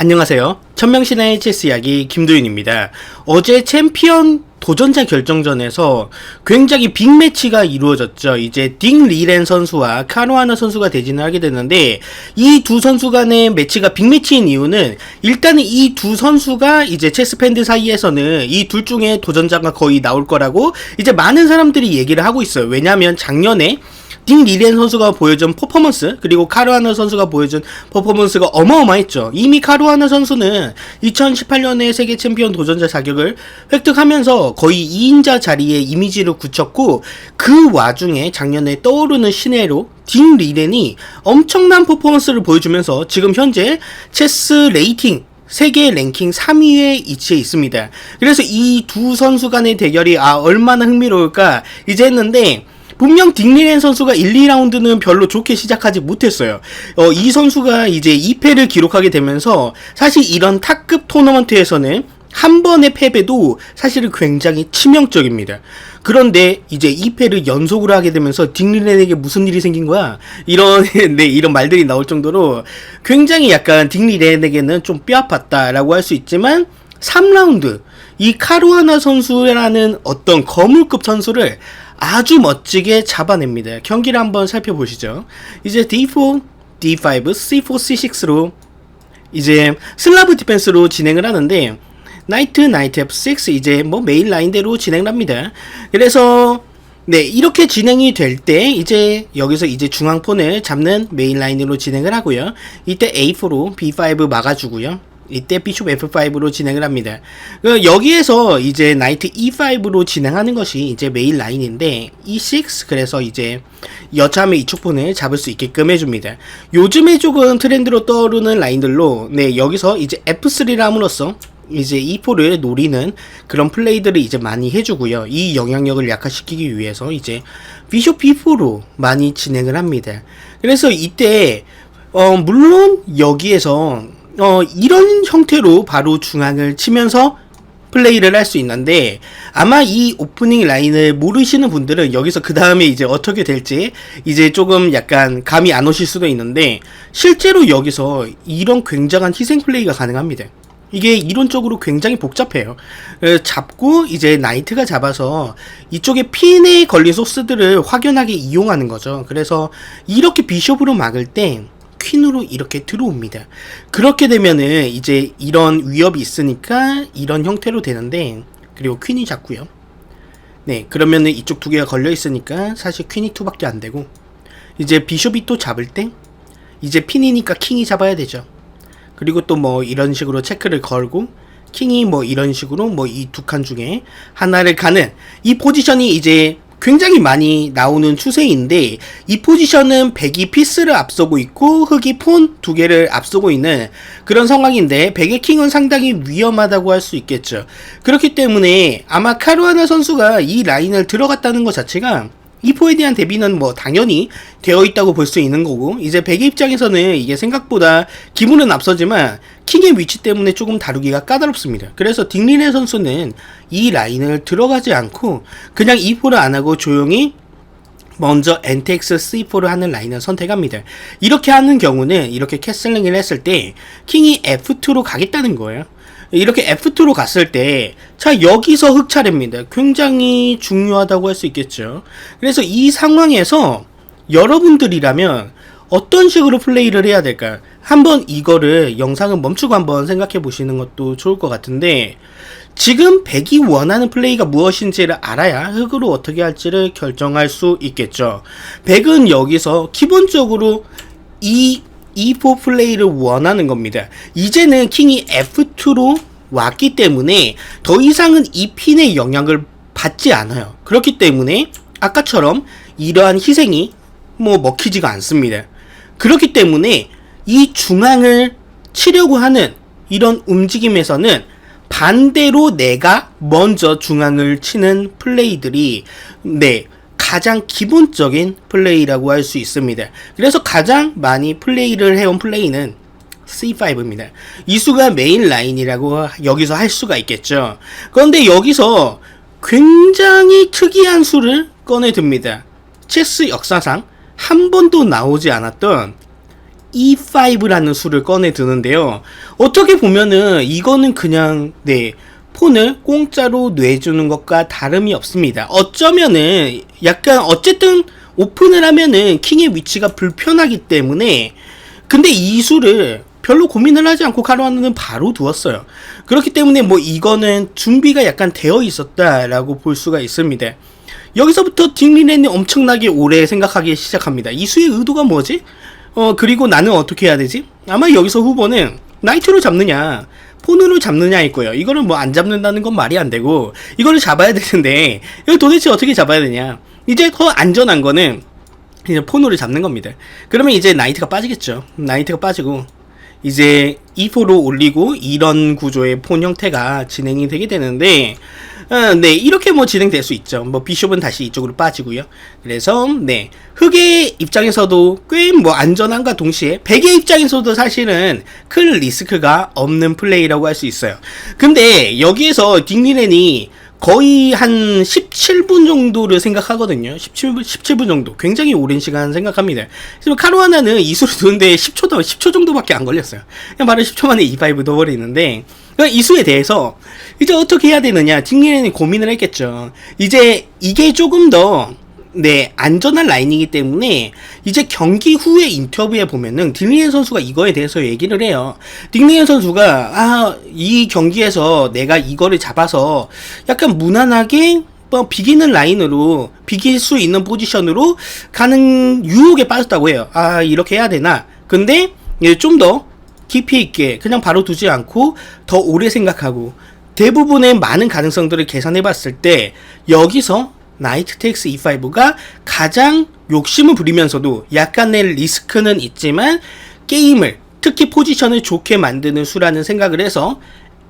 안녕하세요. 천명신의 체스 이야기 김도윤입니다. 어제 챔피언 도전자 결정전에서 굉장히 빅매치가 이루어졌죠. 이제 딩 리렌 선수와 카루아나 선수가 대진을 하게 됐는데 이 두 선수 간의 매치가 빅매치인 이유는 일단은 이 두 선수가 이제 체스 팬들 사이에서는 이 둘 중에 도전자가 거의 나올 거라고 이제 많은 사람들이 얘기를 하고 있어요. 왜냐하면 작년에 딩 리렌 선수가 보여준 퍼포먼스 그리고 카루아나 선수가 보여준 퍼포먼스가 어마어마했죠. 이미 카루아나 선수는 2018년에 세계 챔피언 도전자 자격을 획득하면서 거의 2인자 자리에 이미지를 굳혔고 그 와중에 작년에 떠오르는 신예로 딩 리렌이 엄청난 퍼포먼스를 보여주면서 지금 현재 체스 레이팅 세계 랭킹 3위에 위치해 있습니다. 그래서 이 두 선수 간의 대결이 아 얼마나 흥미로울까 이제 했는데 분명 딩리렌 선수가 1, 2라운드는 별로 좋게 시작하지 못했어요. 어, 이 선수가 이제 2패를 기록하게 되면서 사실 이런 탑급 토너먼트에서는 한 번의 패배도 사실은 굉장히 치명적입니다. 그런데 이제 2패를 연속으로 하게 되면서 딩리렌에게 무슨 일이 생긴 거야? 이런, 네, 이런 말들이 나올 정도로 굉장히 약간 딩리렌에게는 좀 뼈아팠다라고 할 수 있지만 3라운드 이 카루아나 선수라는 어떤 거물급 선수를 아주 멋지게 잡아냅니다. 경기를 한번 살펴보시죠. 이제 D4, D5, C4, C6로 이제 슬라브 디펜스로 진행을 하는데 나이트, 나이트 F6 이제 뭐 메인 라인대로 진행을 합니다. 그래서 네 이렇게 진행이 될 때 이제 여기서 이제 중앙폰을 잡는 메인 라인으로 진행을 하고요. 이때 A4로 B5 막아주고요. 이때 비숍 F5로 진행을 합니다. 그 여기에서 이제 나이트 E5로 진행하는 것이 이제 메인 라인인데 E6 그래서 이제 여차하면 이쪽 폰을 잡을 수 있게끔 해줍니다. 요즘에 조금 트렌드로 떠오르는 라인들로 네 여기서 이제 F3를 함으로써 이제 E4를 노리는 그런 플레이들을 이제 많이 해주고요. 이 영향력을 약화시키기 위해서 이제 비숍 B4로 많이 진행을 합니다. 그래서 이때 어 물론 여기에서 어, 이런 형태로 바로 중앙을 치면서 플레이를 할 수 있는데 아마 이 오프닝 라인을 모르시는 분들은 여기서 그 다음에 이제 어떻게 될지 이제 조금 약간 감이 안 오실 수도 있는데 실제로 여기서 이런 굉장한 희생 플레이가 가능합니다. 이게 이론적으로 굉장히 복잡해요. 어, 잡고 이제 나이트가 잡아서 이쪽에 핀에 걸린 소스들을 확연하게 이용하는 거죠. 그래서 이렇게 비숍으로 막을 때 퀸으로 이렇게 들어옵니다. 그렇게 되면은 이제 이런 위협이 있으니까 이런 형태로 되는데 그리고 퀸이 잡고요. 네, 그러면은 이쪽 두 개가 걸려 있으니까 사실 퀸이 투밖에 안 되고 이제 비숍이 또 잡을 때 이제 핀이니까 킹이 잡아야 되죠. 그리고 또 뭐 이런 식으로 체크를 걸고 킹이 뭐 이런 식으로 뭐 이 두 칸 중에 하나를 가는 이 포지션이 이제 굉장히 많이 나오는 추세인데 이 포지션은 백이 피스를 앞서고 있고 흑이 폰 두 개를 앞서고 있는 그런 상황인데 백의 킹은 상당히 위험하다고 할 수 있겠죠. 그렇기 때문에 아마 카루아나 선수가 이 라인을 들어갔다는 것 자체가 이 포에 대한 대비는 뭐 당연히 되어 있다고 볼 수 있는 거고 이제 백의 입장에서는 이게 생각보다 기분은 앞서지만 킹의 위치 때문에 조금 다루기가 까다롭습니다. 그래서 딩리네 선수는 이 라인을 들어가지 않고 그냥 이 포를 안 하고 조용히 먼저 NTX C4를 하는 라인을 선택합니다. 이렇게 하는 경우는 이렇게 캐슬링을 했을 때 킹이 F2로 가겠다는 거예요. 이렇게 F2로 갔을 때, 자, 여기서 흑 차례입니다. 굉장히 중요하다고 할 수 있겠죠. 그래서 이 상황에서 여러분들이라면 어떤 식으로 플레이를 해야 될까요? 한번 이거를 영상을 멈추고 한번 생각해 보시는 것도 좋을 것 같은데, 지금 백이 원하는 플레이가 무엇인지를 알아야 흑으로 어떻게 할지를 결정할 수 있겠죠. 백은 여기서 기본적으로 이 E4 플레이를 원하는 겁니다. 이제는 킹이 F2로 왔기 때문에 더 이상은 이 핀의 영향을 받지 않아요. 그렇기 때문에 아까처럼 이러한 희생이 뭐 먹히지가 않습니다. 그렇기 때문에 이 중앙을 치려고 하는 이런 움직임에서는 반대로 내가 먼저 중앙을 치는 플레이들이 네 가장 기본적인 플레이라고 할 수 있습니다. 그래서 가장 많이 플레이를 해온 플레이는 C5입니다. 이 수가 메인 라인이라고 여기서 할 수가 있겠죠. 그런데 여기서 굉장히 특이한 수를 꺼내 듭니다. 체스 역사상 한 번도 나오지 않았던 E5라는 수를 꺼내 드는데요. 어떻게 보면은 이거는 그냥 네 폰을 공짜로 내주는 것과 다름이 없습니다. 어쩌면은 약간 어쨌든 오픈을 하면은 킹의 위치가 불편하기 때문에 근데 이 수를 별로 고민을 하지 않고 카르와나는 바로 두었어요. 그렇기 때문에 뭐 이거는 준비가 약간 되어 있었다라고 볼 수가 있습니다. 여기서부터 딩리렌이 엄청나게 오래 생각하기 시작합니다. 이 수의 의도가 뭐지? 어 그리고 나는 어떻게 해야 되지? 아마 여기서 후보는 나이트로 잡느냐 폰으로 잡느냐일 거예요. 이거를 뭐안 잡는다는 건 말이 안 되고 이거를 잡아야 되는데 이걸 도대체 어떻게 잡아야 되냐? 이제 더 안전한 거는 이제 폰으로 잡는 겁니다. 그러면 이제 나이트가 빠지겠죠. 나이트가 빠지고 이제 E4로 올리고 이런 구조의 폰 형태가 진행이 되게 되는데 어, 네 이렇게 뭐 진행될 수 있죠. 뭐 비숍은 다시 이쪽으로 빠지고요. 그래서 네 흑의 입장에서도 꽤 뭐 안전함과 동시에 백의 입장에서도 사실은 큰 리스크가 없는 플레이라고 할 수 있어요. 근데 여기에서 딩리렌이 거의 한 17분 정도를 생각하거든요. 17분, 17분 정도. 굉장히 오랜 시간 생각합니다. 그래서 카루아나는 이수를 두는데 10초, 10초 정도밖에 안 걸렸어요. 그냥 바로 10초 만에 E5 넣어버리는데, 그러니까 이수에 대해서 이제 어떻게 해야 되느냐, 딩리렌이 고민을 했겠죠. 이제 이게 조금 더 네, 안전한 라인이기 때문에 이제 경기 후에 인터뷰에 보면은 딩리엔 선수가 이거에 대해서 얘기를 해요. 딩리엔 선수가 아, 이 경기에서 내가 이거를 잡아서 약간 무난하게 뭐 비기는 라인으로 비길 수 있는 포지션으로 가는 유혹에 빠졌다고 해요. 아, 이렇게 해야 되나? 근데 좀 더 깊이 있게 그냥 바로 두지 않고 더 오래 생각하고 대부분의 많은 가능성들을 계산해 봤을 때 여기서 나이트 텍스 E5가 가장 욕심을 부리면서도 약간의 리스크는 있지만 게임을 특히 포지션을 좋게 만드는 수라는 생각을 해서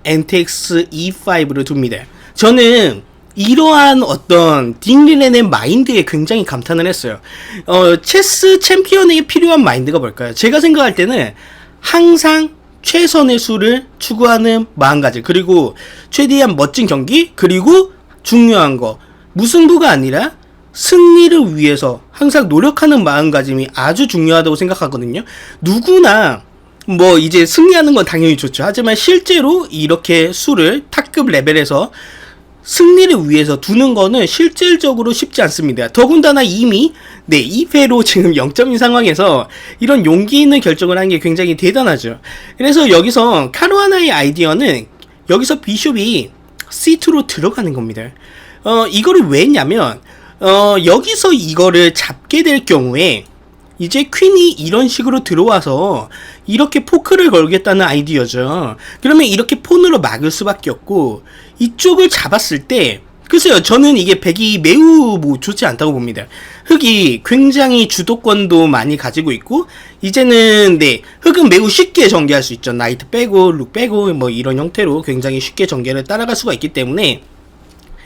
NTX E5를 둡니다. 저는 이러한 어떤 딩리렌의 마인드에 굉장히 감탄을 했어요. 어, 체스 챔피언에게 필요한 마인드가 뭘까요? 제가 생각할 때는 항상 최선의 수를 추구하는 마음가짐 그리고 최대한 멋진 경기 그리고 중요한 거 무승부가 아니라 승리를 위해서 항상 노력하는 마음가짐이 아주 중요하다고 생각하거든요. 누구나 뭐 이제 승리하는 건 당연히 좋죠. 하지만 실제로 이렇게 수를 탑급 레벨에서 승리를 위해서 두는 거는 실질적으로 쉽지 않습니다. 더군다나 이미 네 2패로 지금 0점인 상황에서 이런 용기 있는 결정을 한 게 굉장히 대단하죠. 그래서 여기서 카루아나의 아이디어는 여기서 비숍이 C2로 들어가는 겁니다. 어, 이거를 왜 했냐면, 어, 여기서 이거를 잡게 될 경우에, 이제 퀸이 이런 식으로 들어와서 이렇게 포크를 걸겠다는 아이디어죠. 그러면 이렇게 폰으로 막을 수밖에 없고 이쪽을 잡았을 때 글쎄요 저는 이게 백이 매우 뭐 좋지 않다고 봅니다. 흑이 굉장히 주도권도 많이 가지고 있고 이제는 네 흑은 매우 쉽게 전개할 수 있죠. 나이트 빼고 룩 빼고 뭐 이런 형태로 굉장히 쉽게 전개를 따라갈 수가 있기 때문에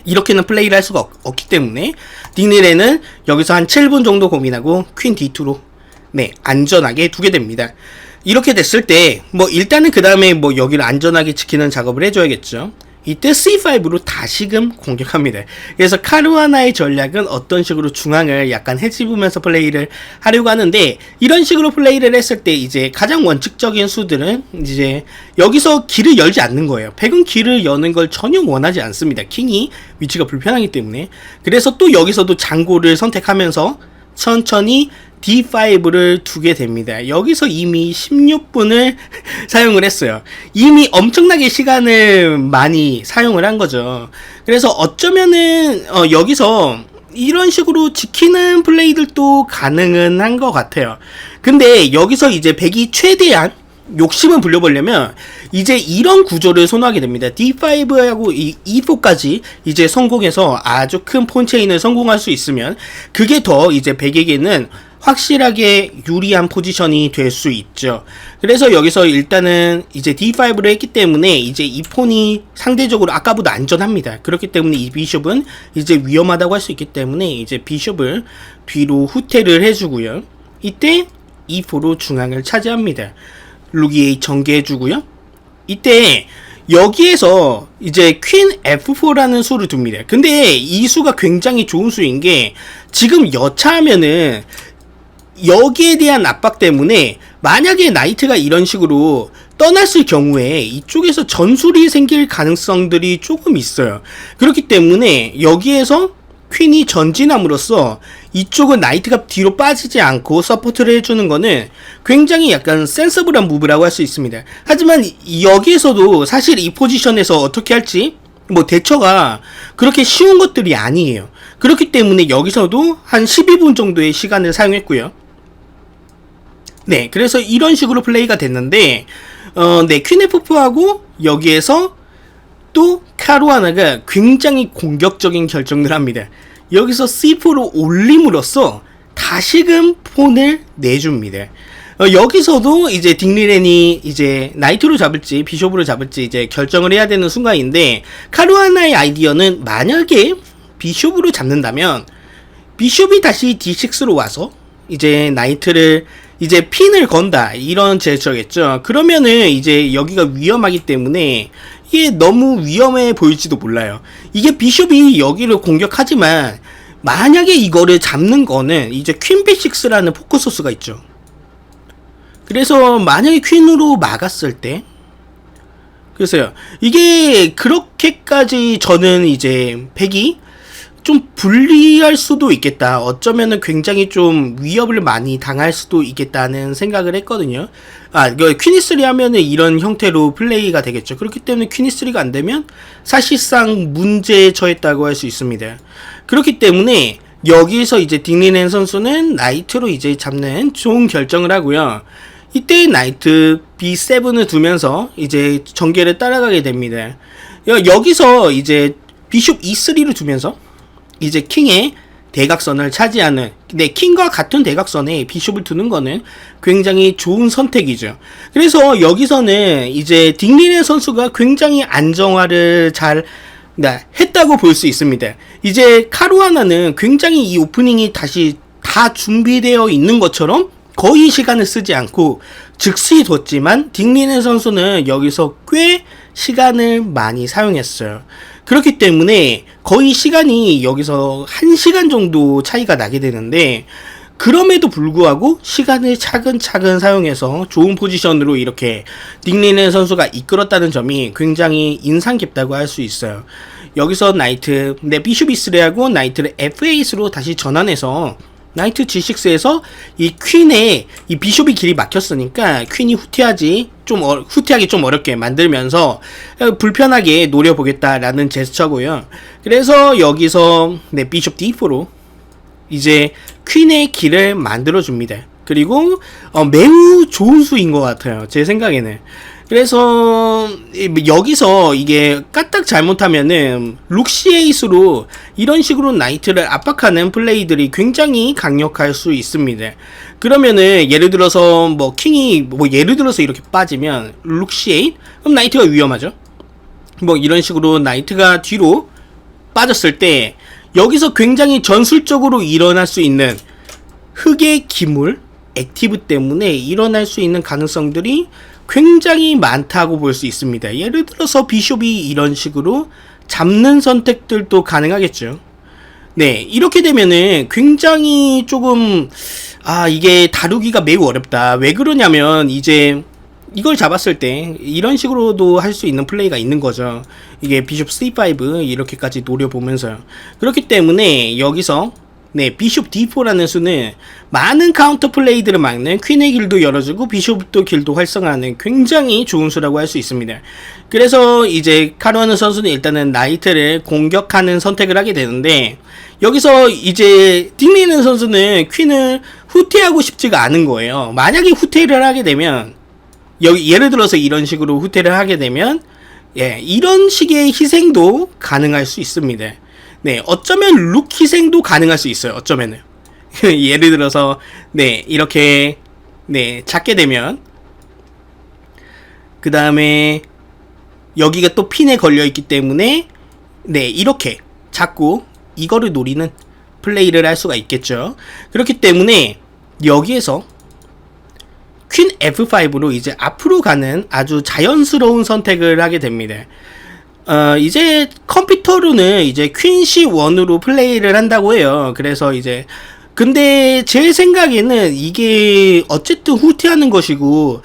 이렇게는 플레이를 할 수가 없, 기 때문에 딩닐에는 여기서 한 7분 정도 고민하고 퀸 D2로 네 안전하게 두게 됩니다. 이렇게 됐을 때 뭐 일단은 그 다음에 뭐 여기를 안전하게 지키는 작업을 해줘야겠죠. 이때 C5로 다시금 공격합니다. 그래서 카루아나의 전략은 어떤 식으로 중앙을 약간 해집으면서 플레이를 하려고 하는데 이런 식으로 플레이를 했을 때 이제 가장 원칙적인 수들은 이제 여기서 길을 열지 않는 거예요. 백은 길을 여는 걸 전혀 원하지 않습니다. 킹이 위치가 불편하기 때문에 그래서 또 여기서도 장고를 선택하면서 천천히 D5를 두게 됩니다. 여기서 이미 16분을 사용을 했어요. 이미 엄청나게 시간을 많이 사용을 한 거죠. 그래서 어쩌면은 어, 여기서 이런 식으로 지키는 플레이들도 가능은 한 것 같아요. 근데 여기서 이제 백이 최대한 욕심을 불려보려면 이제 이런 구조를 선호하게 됩니다. D5하고 이 E4까지 이제 성공해서 아주 큰 폰체인을 성공할 수 있으면 그게 더 이제 백에게는 확실하게 유리한 포지션이 될 수 있죠. 그래서 여기서 일단은 이제 D5를 했기 때문에 이제 이 폰이 상대적으로 아까보다 안전합니다. 그렇기 때문에 이 비숍은 이제 위험하다고 할 수 있기 때문에 이제 비숍을 뒤로 후퇴를 해주고요. 이때 E4로 중앙을 차지합니다. 루기에 전개해주고요. 이때 여기에서 이제 퀸 F4라는 수를 둡니다. 근데 이 수가 굉장히 좋은 수인 게 지금 여차하면은 여기에 대한 압박 때문에 만약에 나이트가 이런 식으로 떠났을 경우에 이쪽에서 전술이 생길 가능성들이 조금 있어요. 그렇기 때문에 여기에서 퀸이 전진함으로써 이쪽은 나이트가 뒤로 빠지지 않고 서포트를 해주는 거는 굉장히 약간 센서블한 무브라고 할 수 있습니다. 하지만 이- 여기에서도 사실 이 포지션에서 어떻게 할지 뭐 대처가 그렇게 쉬운 것들이 아니에요. 그렇기 때문에 여기서도 한 12분 정도의 시간을 사용했고요. 네, 그래서 이런 식으로 플레이가 됐는데, 어, 네, 퀸에프프하고 여기에서 또 카루아나가 굉장히 공격적인 결정을 합니다. 여기서 C4로 올림으로써 다시금 폰을 내줍니다. 어, 여기서도 이제 딩리렌이 이제 나이트로 잡을지 비숍으로 잡을지 이제 결정을 해야 되는 순간인데 카루아나의 아이디어는 만약에 비숍으로 잡는다면 비숍이 다시 D6로 와서 이제 나이트를 이제 핀을 건다 이런 제스처겠죠. 그러면은 이제 여기가 위험하기 때문에 이게 너무 위험해 보일지도 몰라요. 이게 비숍이 여기를 공격하지만 만약에 이거를 잡는 거는 이제 퀸 B6라는 포커소스가 있죠. 그래서 만약에 퀸으로 막았을 때 그래서요. 이게 그렇게까지 저는 이제 백이 좀 불리할 수도 있겠다. 어쩌면은 굉장히 좀 위협을 많이 당할 수도 있겠다는 생각을 했거든요. 아, 이거 퀸이3 하면은 이런 형태로 플레이가 되겠죠. 그렇기 때문에 퀸이3가 안 되면 사실상 문제에 처했다고 할 수 있습니다. 그렇기 때문에 여기서 이제 딩리넨 선수는 나이트로 이제 잡는 좋은 결정을 하고요. 이때 나이트 B7을 두면서 이제 전개를 따라가게 됩니다. 여- 여기서 이제 비숍 E3를 두면서 이제 킹의 대각선을 차지하는 네 킹과 같은 대각선에 비숍을 두는 거는 굉장히 좋은 선택이죠. 그래서 여기서는 이제 딩리네 선수가 굉장히 안정화를 잘 네, 했다고 볼 수 있습니다. 이제 카루아나는 굉장히 이 오프닝이 다시 다 준비되어 있는 것처럼 거의 시간을 쓰지 않고 즉시 뒀지만 딩리네 선수는 여기서 꽤 시간을 많이 사용했어요. 그렇기 때문에 거의 시간이 여기서 1시간 정도 차이가 나게 되는데 그럼에도 불구하고 시간을 차근차근 사용해서 좋은 포지션으로 이렇게 닉리네 선수가 이끌었다는 점이 굉장히 인상 깊다고 할 수 있어요. 여기서 나이트, 네, 비숍 이스레하고 나이트를 F8으로 다시 전환해서 나이트 G6에서 이 퀸의 이 비숍이 길이 막혔으니까 퀸이 후퇴하지 좀 어, 후퇴하기 좀 어렵게 만들면서 어, 불편하게 노려보겠다라는 제스처고요. 그래서 여기서 네 비숍 D4로 이제 퀸의 길을 만들어 줍니다. 그리고 어, 매우 좋은 수인 것 같아요. 제 생각에는. 그래서 이- 여기서 이게 까딱 잘못하면은 룩시에이스로 이런 식으로 나이트를 압박하는 플레이들이 굉장히 강력할 수 있습니다. 그러면은 예를 들어서 뭐 킹이 뭐 예를 들어서 이렇게 빠지면 룩시에이 그럼 나이트가 위험하죠. 뭐 이런 식으로 나이트가 뒤로 빠졌을 때 여기서 굉장히 전술적으로 일어날 수 있는 흑의 기물 액티브 때문에 일어날 수 있는 가능성들이 굉장히 많다고 볼 수 있습니다. 예를 들어서 비숍이 이런 식으로 잡는 선택들도 가능하겠죠. 네, 이렇게 되면은 굉장히 조금 아 이게 다루기가 매우 어렵다. 왜 그러냐면 이제 이걸 잡았을 때 이런 식으로도 할 수 있는 플레이가 있는 거죠. 이게 비숍 C5 이렇게까지 노려보면서요. 그렇기 때문에 여기서 네 비숍 D4라는 수는 많은 카운터 플레이들을 막는 퀸의 길도 열어주고 비숍도 길도 활성화하는 굉장히 좋은 수라고 할 수 있습니다. 그래서 이제 카르와는 선수는 일단은 나이트를 공격하는 선택을 하게 되는데 여기서 이제 딩리는 선수는 퀸을 후퇴하고 싶지가 않은 거예요. 만약에 후퇴를 하게 되면 여기 예를 들어서 이런 식으로 후퇴를 하게 되면 예, 이런 식의 희생도 가능할 수 있습니다. 네, 어쩌면 룩 희생도 가능할 수 있어요. 어쩌면은 예를 들어서 네 이렇게 네 잡게 되면 그 다음에 여기가 또 핀에 걸려 있기 때문에 네 이렇게 잡고 이거를 노리는 플레이를 할 수가 있겠죠. 그렇기 때문에 여기에서 퀸 F5로 이제 앞으로 가는 아주 자연스러운 선택을 하게 됩니다. 어, 이제 컴퓨터로는 이제 퀸 C1으로 플레이를 한다고 해요. 그래서 이제 근데 제 생각에는 이게 어쨌든 후퇴하는 것이고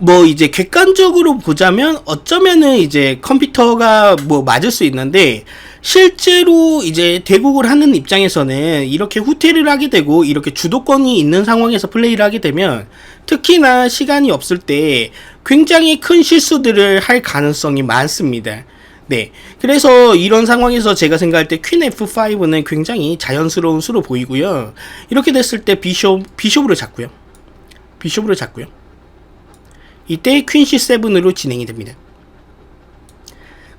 뭐 이제 객관적으로 보자면 어쩌면은 이제 컴퓨터가 뭐 맞을 수 있는데 실제로 이제 대국을 하는 입장에서는 이렇게 후퇴를 하게 되고 이렇게 주도권이 있는 상황에서 플레이를 하게 되면 특히나 시간이 없을 때 굉장히 큰 실수들을 할 가능성이 많습니다. 네. 그래서 이런 상황에서 제가 생각할 때 퀸 F5는 굉장히 자연스러운 수로 보이고요. 이렇게 됐을 때 비숍, 비숍으로 잡고요. 비숍으로 잡고요. 이때 퀸 C7으로 진행이 됩니다.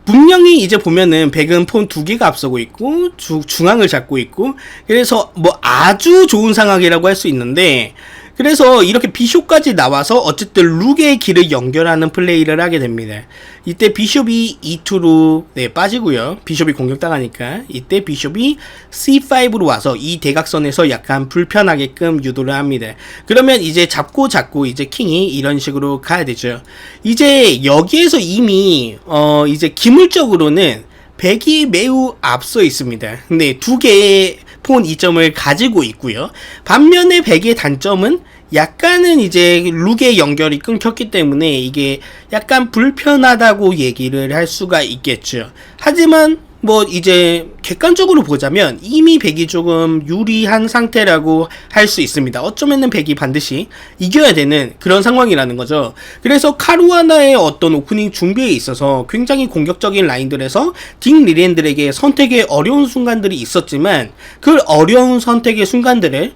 분명히 이제 보면은 백은 폰 두 개가 앞서고 있고 주, 중앙을 잡고 있고 그래서 뭐 아주 좋은 상황이라고 할 수 있는데 그래서 이렇게 비숍까지 나와서 어쨌든 룩의 길을 연결하는 플레이를 하게 됩니다. 이때 비숍이 E2로 네, 빠지고요. 비숍이 공격당하니까 이때 비숍이 C5로 와서 이 대각선에서 약간 불편하게끔 유도를 합니다. 그러면 이제 잡고 잡고 이제 킹이 이런 식으로 가야 되죠. 이제 여기에서 이미 어 이제 기물적으로는 백이 매우 앞서 있습니다. 네, 두 개의 폰 이점을 가지고 있고요. 반면에 백의 단점은 약간은 이제 룩의 연결이 끊겼기 때문에 이게 약간 불편하다고 얘기를 할 수가 있겠죠. 하지만 뭐 이제 객관적으로 보자면 이미 백이 조금 유리한 상태라고 할 수 있습니다. 어쩌면은 백이 반드시 이겨야 되는 그런 상황이라는 거죠. 그래서 카루아나의 어떤 오프닝 준비에 있어서 굉장히 공격적인 라인들에서 딩 리렌들에게 선택의 어려운 순간들이 있었지만 그 어려운 선택의 순간들을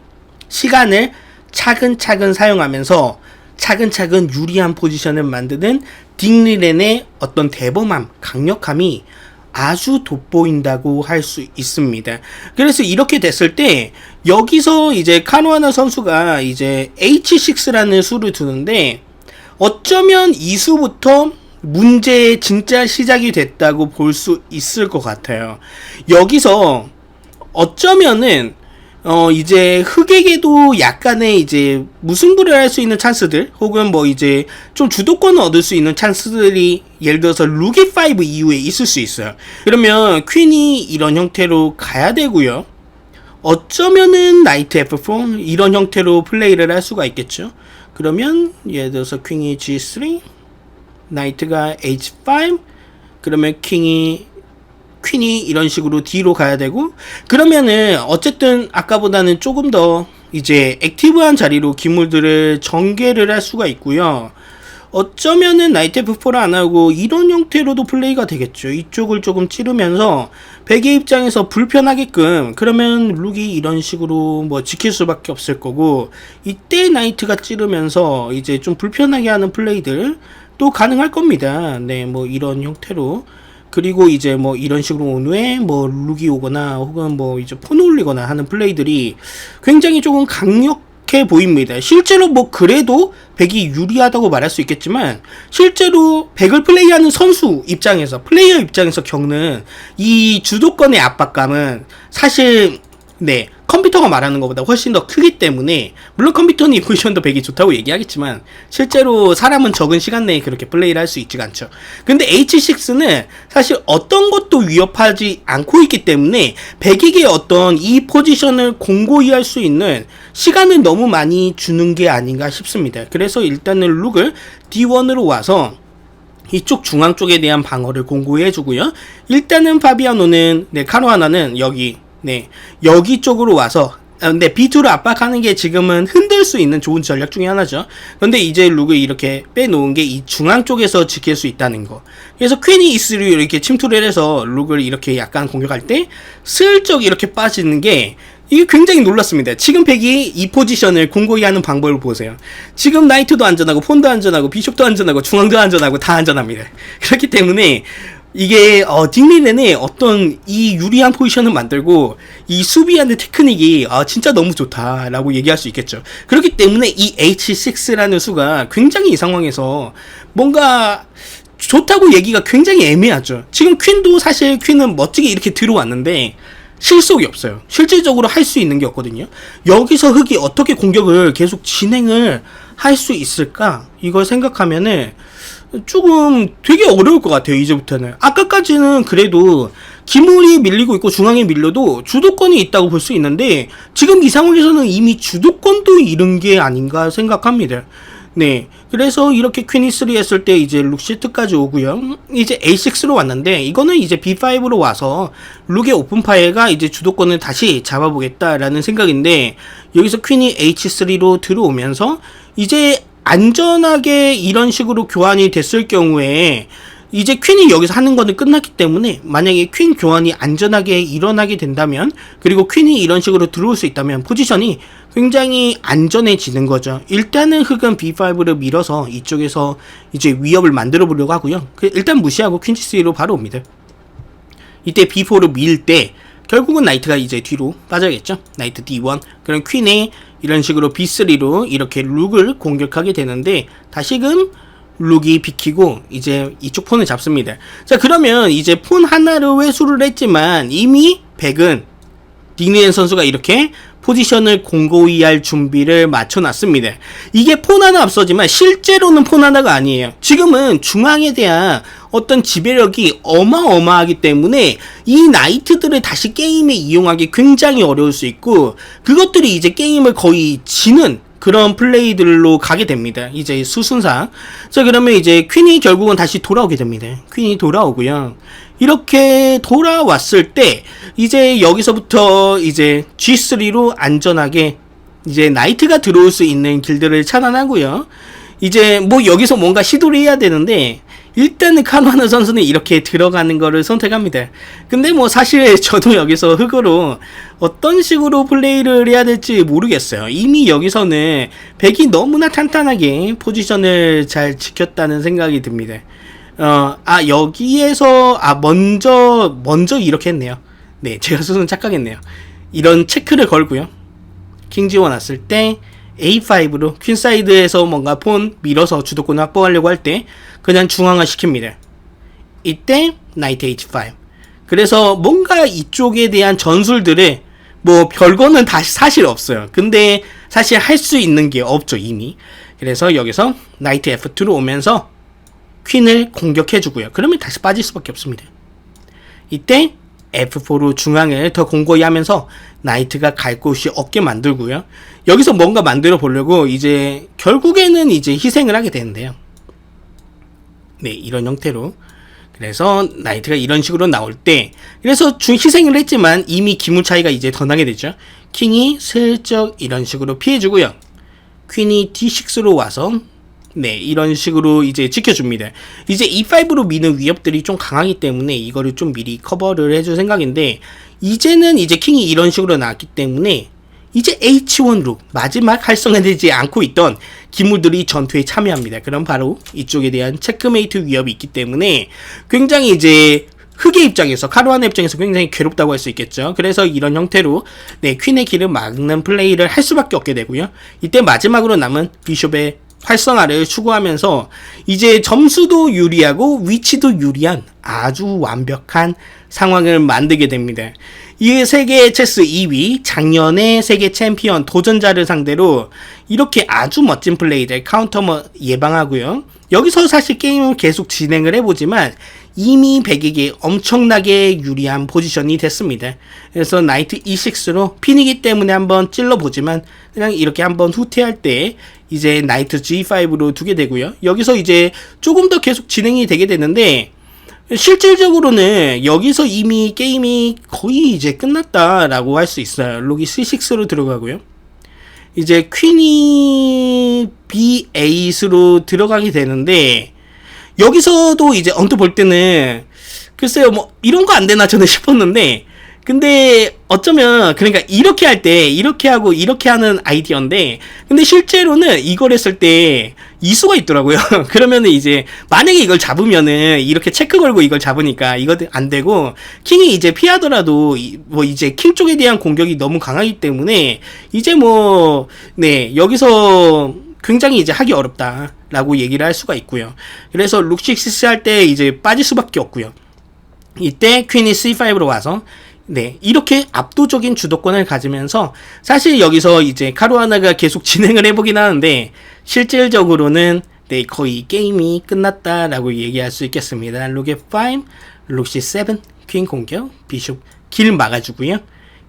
시간을 차근차근 사용하면서 차근차근 유리한 포지션을 만드는 딩리렌의 어떤 대범함, 강력함이 아주 돋보인다고 할 수 있습니다. 그래서 이렇게 됐을 때 여기서 이제 카노하나 선수가 이제 H6라는 수를 두는데 어쩌면 이 수부터 문제의 진짜 시작이 됐다고 볼 수 있을 것 같아요. 여기서 어쩌면은 어 이제 흑에게도 약간의 이제 무승부를 할 수 있는 찬스들 혹은 뭐 이제 좀 주도권을 얻을 수 있는 찬스들이 예를 들어서 루기 5 이후에 있을 수 있어요. 그러면 퀸이 이런 형태로 가야 되고요. 어쩌면은 나이트 F4 이런 형태로 플레이를 할 수가 있겠죠. 그러면 예를 들어서 퀸이 G3, 나이트가 H5, 그러면 킹이 퀸이 이런 식으로 뒤로 가야 되고 그러면은 어쨌든 아까보다는 조금 더 이제 액티브한 자리로 기물들을 전개를 할 수가 있고요. 어쩌면은 나이트 F4를 안 하고 이런 형태로도 플레이가 되겠죠. 이쪽을 조금 찌르면서 백의 입장에서 불편하게끔 그러면 룩이 이런 식으로 뭐 지킬 수밖에 없을 거고 이때 나이트가 찌르면서 이제 좀 불편하게 하는 플레이들 또 가능할 겁니다. 네, 뭐 이런 형태로 그리고 이제 뭐 이런 식으로 온 후에 뭐 룩이 오거나 혹은 뭐 이제 폰 올리거나 하는 플레이들이 굉장히 조금 강력해 보입니다. 실제로 뭐 그래도 백이 유리하다고 말할 수 있겠지만 실제로 백을 플레이하는 선수 입장에서 플레이어 입장에서 겪는 이 주도권의 압박감은 사실 네 컴퓨터가 말하는 것보다 훨씬 더 크기 때문에 물론 컴퓨터는 이 포지션도 100이 좋다고 얘기하겠지만 실제로 사람은 적은 시간 내에 그렇게 플레이를 할 수 있지가 않죠. 근데 H6는 사실 어떤 것도 위협하지 않고 있기 때문에 100에게 어떤 이 포지션을 공고히 할 수 있는 시간을 너무 많이 주는 게 아닌가 싶습니다. 그래서 일단은 룩을 D1으로 와서 이쪽 중앙 쪽에 대한 방어를 공고히 해주고요. 일단은 파비아노는 네 카노하나는 여기 네 여기 쪽으로 와서 아, 근데 B2를 압박하는 게 지금은 흔들 수 있는 좋은 전략 중에 하나죠. 근데 이제 룩을 이렇게 빼놓은 게 이 중앙 쪽에서 지킬 수 있다는 거. 그래서 퀸이 이스로 이렇게 침투를 해서 룩을 이렇게 약간 공격할 때 슬쩍 이렇게 빠지는 게 이게 굉장히 놀랐습니다. 지금 백이 이 포지션을 공고히 하는 방법을 보세요. 지금 나이트도 안전하고 폰도 안전하고 비숍도 안전하고 중앙도 안전하고 다 안전합니다. 그렇기 때문에 이게 어, 딩리넨의 어떤 이 유리한 포지션을 만들고 이 수비하는 테크닉이 아, 진짜 너무 좋다라고 얘기할 수 있겠죠. 그렇기 때문에 이 H6라는 수가 굉장히 이 상황에서 뭔가 좋다고 얘기가 굉장히 애매하죠. 지금 퀸도 사실 퀸은 멋지게 이렇게 들어왔는데 실속이 없어요. 실질적으로 할 수 있는 게 없거든요. 여기서 흑이 어떻게 공격을 계속 진행을 할 수 있을까? 이걸 생각하면은 조금 되게 어려울 것 같아요, 이제부터는. 아까까지는 그래도 기물이 밀리고 있고 중앙에 밀려도 주도권이 있다고 볼 수 있는데 지금 이 상황에서는 이미 주도권도 잃은 게 아닌가 생각합니다. 네. 그래서 이렇게 퀸이 3 했을 때 이제 룩시트까지 오고요. 이제 A6로 왔는데 이거는 이제 B5로 와서 룩의 오픈파이가 이제 주도권을 다시 잡아보겠다라는 생각인데 여기서 퀸이 H3로 들어오면서 이제 안전하게 이런 식으로 교환이 됐을 경우에 이제 퀸이 여기서 하는 거는 끝났기 때문에 만약에 퀸 교환이 안전하게 일어나게 된다면 그리고 퀸이 이런 식으로 들어올 수 있다면 포지션이 굉장히 안전해지는 거죠. 일단은 흑은 B5를 밀어서 이쪽에서 이제 위협을 만들어 보려고 하고요. 그 일단 무시하고 퀸 C3로 바로 옵니다. 이때 B4로 밀때 결국은 나이트가 이제 뒤로 빠져야겠죠. 나이트 D1 그럼 퀸이 이런 식으로 B3로 이렇게 룩을 공격하게 되는데 다시금 룩이 비키고 이제 이쪽 폰을 잡습니다. 자 그러면 이제 폰 하나를 회수를 했지만 이미 백은 딩리엔 선수가 이렇게 포지션을 공고히 할 준비를 맞춰놨습니다. 이게 폰 하나 앞서지만 실제로는 폰 하나가 아니에요. 지금은 중앙에 대한 어떤 지배력이 어마어마하기 때문에 이 나이트들을 다시 게임에 이용하기 굉장히 어려울 수 있고 그것들이 이제 게임을 거의 지는 그런 플레이들로 가게 됩니다. 이제 수순상. 자, 그러면 이제 퀸이 결국은 다시 돌아오게 됩니다. 퀸이 돌아오고요. 이렇게 돌아왔을 때 이제 여기서부터 이제 G3로 안전하게 이제 나이트가 들어올 수 있는 길들을 차단하고요. 이제 뭐 여기서 뭔가 시도를 해야 되는데 일단은 카노하나 선수는 이렇게 들어가는 거를 선택합니다. 근데 뭐 사실 저도 여기서 흑으로 어떤 식으로 플레이를 해야 될지 모르겠어요. 이미 여기서는 백이 너무나 탄탄하게 포지션을 잘 지켰다는 생각이 듭니다. 어, 아, 여기에서, 아, 먼저, 먼저 이렇게 했네요. 네, 제가 스스로 착각했네요. 이런 체크를 걸고요. 킹지원 왔을 때, A5로 퀸사이드에서 뭔가 폰 밀어서 주도권 확보하려고 할 때 그냥 중앙화 시킵니다. 이때 나이트 H5. 그래서 뭔가 이쪽에 대한 전술들을 뭐 별거는 다시 사실 없어요. 근데 사실 할 수 있는 게 없죠 이미. 그래서 여기서 나이트 F2로 오면서 퀸을 공격해주고요. 그러면 다시 빠질 수밖에 없습니다. 이때 F4로 중앙을 더 공고히 하면서 나이트가 갈 곳이 없게 만들고요. 여기서 뭔가 만들어 보려고 이제 결국에는 이제 희생을 하게 되는데요. 네, 이런 형태로. 그래서 나이트가 이런 식으로 나올 때 그래서 중 희생을 했지만 이미 기물 차이가 이제 더 나게 되죠. 킹이 슬쩍 이런 식으로 피해주고요. 퀸이 D6로 와서 네, 이런 식으로 이제 지켜줍니다. 이제 E5로 미는 위협들이 좀 강하기 때문에 이거를 좀 미리 커버를 해줄 생각인데, 이제는 이제 킹이 이런 식으로 나왔기 때문에, 이제 H1로 마지막 활성화되지 않고 있던 기물들이 전투에 참여합니다. 그럼 바로 이쪽에 대한 체크메이트 위협이 있기 때문에 굉장히 이제 흑의 입장에서 카루아나 입장에서 굉장히 괴롭다고 할 수 있겠죠. 그래서 이런 형태로 네 퀸의 길을 막는 플레이를 할 수밖에 없게 되고요. 이때 마지막으로 남은 비숍의 활성화를 추구하면서 이제 점수도 유리하고 위치도 유리한 아주 완벽한 상황을 만들게 됩니다. 이 세계 체스 2위 작년에 세계 챔피언 도전자를 상대로 이렇게 아주 멋진 플레이를 카운터 예방하고요. 여기서 사실 게임을 계속 진행을 해보지만 이미 백에게 엄청나게 유리한 포지션이 됐습니다. 그래서 나이트 E6로 핀이기 때문에 한번 찔러보지만 그냥 이렇게 한번 후퇴할 때 이제 나이트 G5로 두게 되고요. 여기서 이제 조금 더 계속 진행이 되게 되는데 실질적으로는 여기서 이미 게임이 거의 이제 끝났다라고 할 수 있어요. 록이 C6로 들어가고요. 이제 퀸이 B8으로 들어가게 되는데 여기서도 이제 언뜻 볼 때는 글쎄요 뭐 이런 거 안 되나 저는 싶었는데 근데 어쩌면 그러니까 이렇게 할 때 이렇게 하고 이렇게 하는 아이디어인데 근데 실제로는 이걸 했을 때 이수가 있더라고요. 그러면은 이제 만약에 이걸 잡으면은 이렇게 체크 걸고 이걸 잡으니까 이거 안 되고 킹이 이제 피하더라도 뭐 이제 킹 쪽에 대한 공격이 너무 강하기 때문에 이제 뭐 네 여기서 굉장히 이제 하기 어렵다라고 얘기를 할 수가 있고요. 그래서 룩식시스 할때 이제 빠질 수밖에 없고요. 이때 퀸이 C5로 와서 네, 이렇게 압도적인 주도권을 가지면서 사실 여기서 이제 카루아나가 계속 진행을 해보긴 하는데 실질적으로는 네, 거의 게임이 끝났다라고 얘기할 수 있겠습니다. 룩의 5, 룩 C7, 퀸 공격, 비숍 길 막아주고요.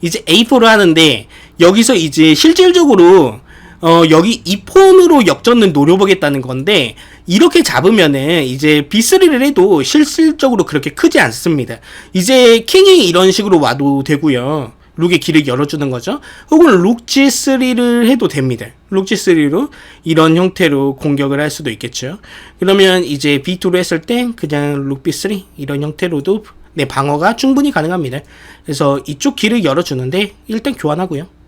이제 A4를 하는데 여기서 이제 실질적으로 어 여기 이 폰으로 역전을 노려보겠다는 건데 이렇게 잡으면은 이제 B3를 해도 실질적으로 그렇게 크지 않습니다. 이제 킹이 이런 식으로 와도 되고요. 룩의 길을 열어주는 거죠. 혹은 룩 G3를 해도 됩니다. 룩 G3로 이런 형태로 공격을 할 수도 있겠죠. 그러면 이제 B2로 했을 때 그냥 룩 B3 이런 형태로도 네, 방어가 충분히 가능합니다. 그래서 이쪽 길을 열어주는데 일단 교환하고요.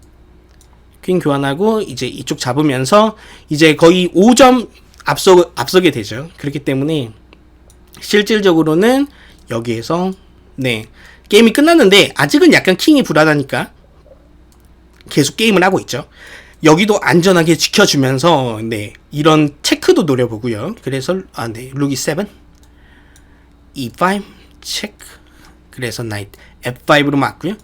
퀸 교환하고 이제 이쪽 잡으면서 이제 거의 5점 앞서 앞서게 되죠. 그렇기 때문에 실질적으로는 여기에서 네 게임이 끝났는데 아직은 약간 킹이 불안하니까 계속 게임을 하고 있죠. 여기도 안전하게 지켜주면서 네 이런 체크도 노려보고요. 그래서 아네 루기 7 E5 체크 그래서 나이트 F5로 맞고요.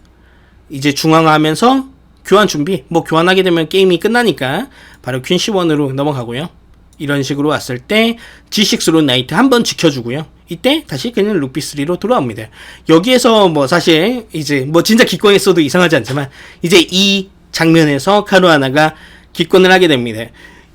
이제 중앙화하면서 교환 준비. 뭐 교환하게 되면 게임이 끝나니까 바로 퀸 C1으로 넘어가고요. 이런 식으로 왔을 때 G6로 나이트 한번 지켜주고요. 이때 다시 그냥 룩 B3로 돌아옵니다. 여기에서 뭐 사실 이제 뭐 진짜 기권했어도 이상하지 않지만 이제 이 장면에서 카루아나가 기권을 하게 됩니다.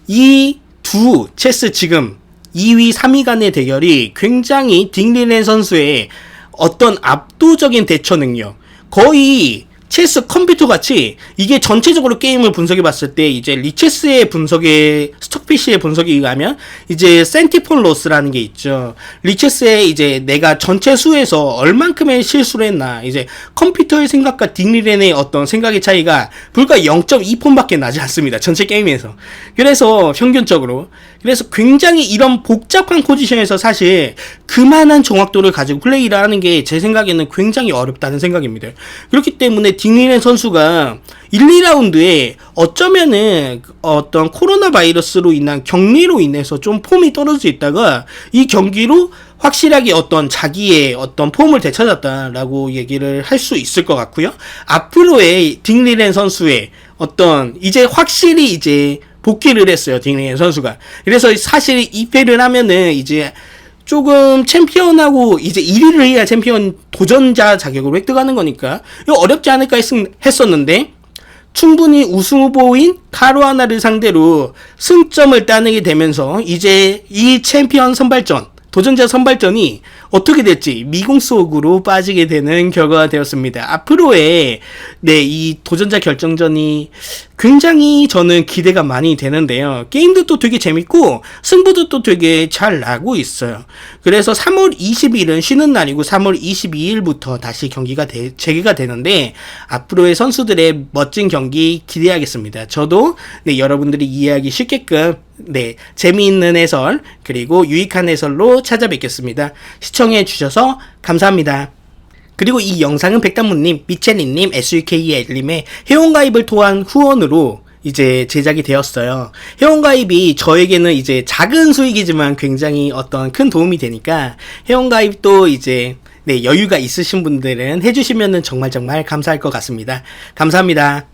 이 두 체스 지금 2위, 3위 간의 대결이 굉장히 딩리렌 선수의 어떤 압도적인 대처 능력, 거의 체스 컴퓨터 같이 이게 전체적으로 게임을 분석해 봤을 때 이제 리체스의 분석에 스톡피쉬의 분석에 의하면 이제 센티폰 로스라는 게 있죠. 리체스의 이제 내가 전체 수에서 얼만큼의 실수를 했나 이제 컴퓨터의 생각과 딩리렌의 어떤 생각의 차이가 불과 0.2폰밖에 나지 않습니다. 전체 게임에서. 그래서 평균적으로 그래서 굉장히 이런 복잡한 포지션에서 사실 그만한 정확도를 가지고 플레이를 하는 게 제 생각에는 굉장히 어렵다는 생각입니다. 그렇기 때문에 딩리렌 선수가 1, 2라운드에 어쩌면은 어떤 코로나 바이러스로 인한 격리로 인해서 좀 폼이 떨어져 있다가 이 경기로 확실하게 어떤 자기의 어떤 폼을 되찾았다라고 얘기를 할 수 있을 것 같고요. 앞으로의 딩리렌 선수의 어떤 이제 확실히 이제 복귀를 했어요. 딩리렌 선수가. 그래서 사실 2패를 하면은 이제 조금 챔피언하고 이제 1위를 해야 챔피언 도전자 자격을 획득하는 거니까 이거 어렵지 않을까 했, 했었는데 충분히 우승 후보인 카루아나를 상대로 승점을 따내게 되면서 이제 이 챔피언 선발전 도전자 선발전이 어떻게 될지 미궁 속으로 빠지게 되는 결과가 되었습니다. 앞으로의 네, 이 도전자 결정전이 굉장히 저는 기대가 많이 되는데요. 게임도 또 되게 재밌고 승부도 또 되게 잘 나고 있어요. 그래서 3월 20일은 쉬는 날이고 3월 22일부터 다시 경기가 되, 재개가 되는데 앞으로의 선수들의 멋진 경기 기대하겠습니다. 저도 네, 여러분들이 이해하기 쉽게끔 네, 재미있는 해설 그리고 유익한 해설로 찾아뵙겠습니다. 시청해 주셔서 감사합니다. 그리고 이 영상은 백단무님, 미첼리님, SUKEL님의 회원가입을 통한 후원으로 이제 제작이 되었어요. 회원가입이 저에게는 이제 작은 수익이지만 굉장히 어떤 큰 도움이 되니까 회원가입도 이제 네, 여유가 있으신 분들은 해주시면은 정말 정말 감사할 것 같습니다. 감사합니다.